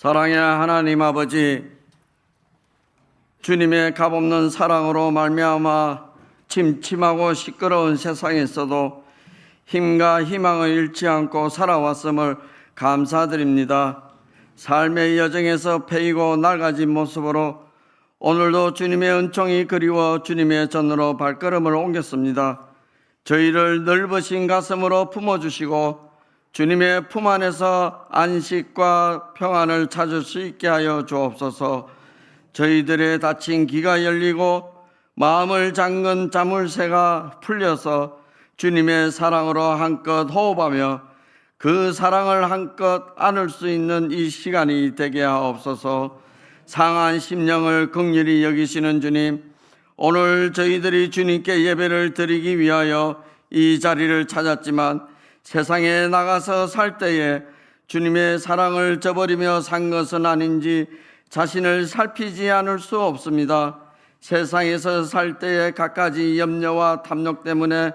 사랑의 하나님 아버지 주님의 값없는 사랑으로 말미암아 침침하고 시끄러운 세상에서도 힘과 희망을 잃지 않고 살아왔음을 감사드립니다. 삶의 여정에서 패이고 낡아진 모습으로 오늘도 주님의 은총이 그리워 주님의 전으로 발걸음을 옮겼습니다. 저희를 넓으신 가슴으로 품어주시고 주님의 품 안에서 안식과 평안을 찾을 수 있게 하여 주옵소서. 저희들의 닫힌 귀가 열리고 마음을 잠근 자물쇠가 풀려서 주님의 사랑으로 한껏 호흡하며 그 사랑을 한껏 안을 수 있는 이 시간이 되게 하옵소서. 상한 심령을 극률히 여기시는 주님, 오늘 저희들이 주님께 예배를 드리기 위하여 이 자리를 찾았지만 세상에 나가서 살 때에 주님의 사랑을 저버리며 산 것은 아닌지 자신을 살피지 않을 수 없습니다. 세상에서 살 때에 갖가지 염려와 탐욕 때문에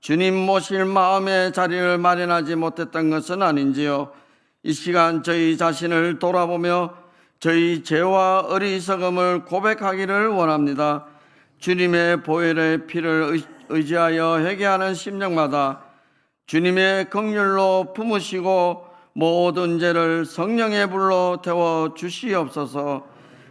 주님 모실 마음의 자리를 마련하지 못했던 것은 아닌지요. 이 시간 저희 자신을 돌아보며 저희 죄와 어리석음을 고백하기를 원합니다. 주님의 보혈의 피를 의- 의지하여 회개하는 심령마다 주님의 긍휼로 품으시고 모든 죄를 성령의 불로 태워 주시옵소서.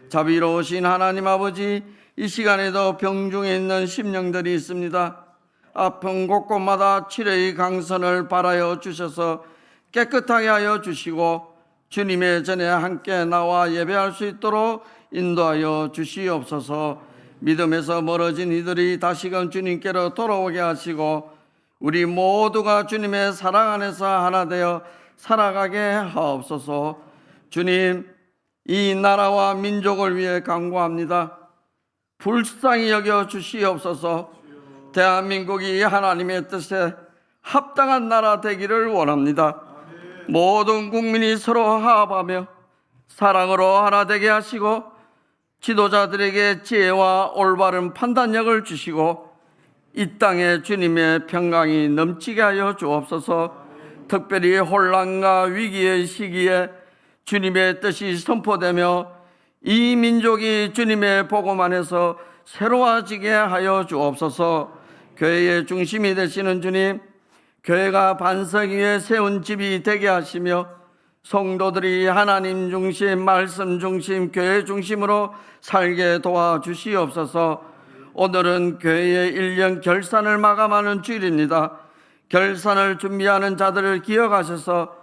자비로우신 하나님 아버지 이 시간에도 병중에 있는 심령들이 있습니다. 아픈 곳곳마다 치료의 강선을 바라여 주셔서 깨끗하게 하여 주시고 주님의 전에 함께 나와 예배할 수 있도록 인도하여 주시옵소서. 믿음에서 멀어진 이들이 다시금 주님께로 돌아오게 하시고 우리 모두가 주님의 사랑 안에서 하나 되어 살아가게 하옵소서. 주님, 이 나라와 민족을 위해 간구합니다. 불쌍히 여겨 주시옵소서. 대한민국이 하나님의 뜻에 합당한 나라 되기를 원합니다. 모든 국민이 서로 화합하며 사랑으로 하나 되게 하시고 지도자들에게 지혜와 올바른 판단력을 주시고 이 땅에 주님의 평강이 넘치게 하여 주옵소서. 특별히 혼란과 위기의 시기에 주님의 뜻이 선포되며 이 민족이 주님의 복음 안에서 새로워지게 하여 주옵소서. 교회의 중심이 되시는 주님, 교회가 반석 위에 세운 집이 되게 하시며 성도들이 하나님 중심, 말씀 중심, 교회 중심으로 살게 도와 주시옵소서. 오늘은 교회의 1년 결산을 마감하는 주일입니다. 결산을 준비하는 자들을 기억하셔서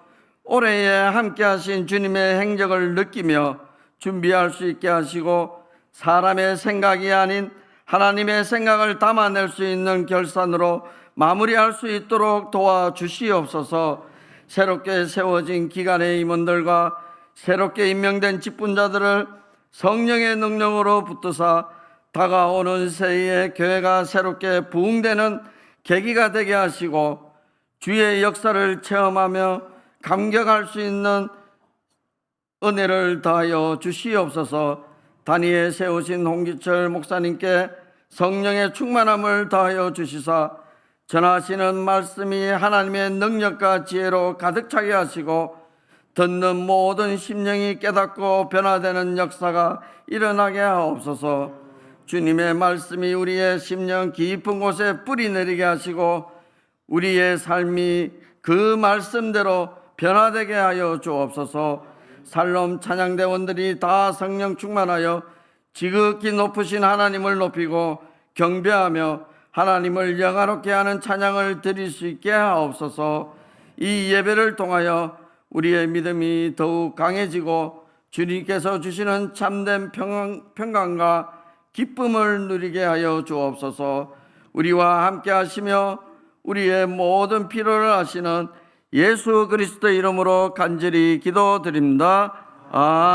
올해에 함께 하신 주님의 행적을 느끼며 준비할 수 있게 하시고 사람의 생각이 아닌 하나님의 생각을 담아낼 수 있는 결산으로 마무리할 수 있도록 도와주시옵소서 새롭게 세워진 기관의 임원들과 새롭게 임명된 직분자들을 성령의 능력으로 붙드사 다가오는 새해에 교회가 새롭게 부흥되는 계기가 되게 하시고 주의 역사를 체험하며 감격할 수 있는 은혜를 다하여 주시옵소서. 단위에 세우신 홍기철 목사님께 성령의 충만함을 다하여 주시사 전하시는 말씀이 하나님의 능력과 지혜로 가득 차게 하시고 듣는 모든 심령이 깨닫고 변화되는 역사가 일어나게 하옵소서 주님의 말씀이 우리의 심령 깊은 곳에 뿌리 내리게 하시고 우리의 삶이 그 말씀대로 변화되게 하여 주옵소서. 살롬 찬양대원들이 다 성령 충만하여 지극히 높으신 하나님을 높이고 경배하며 하나님을 영화롭게 하는 찬양을 드릴 수 있게 하옵소서. 이 예배를 통하여 우리의 믿음이 더욱 강해지고 주님께서 주시는 참된 평강, 평강과 기쁨을 누리게 하여 주옵소서 우리와 함께 하시며 우리의 모든 필요를 하시는 예수 그리스도 이름으로 간절히 기도드립니다. 아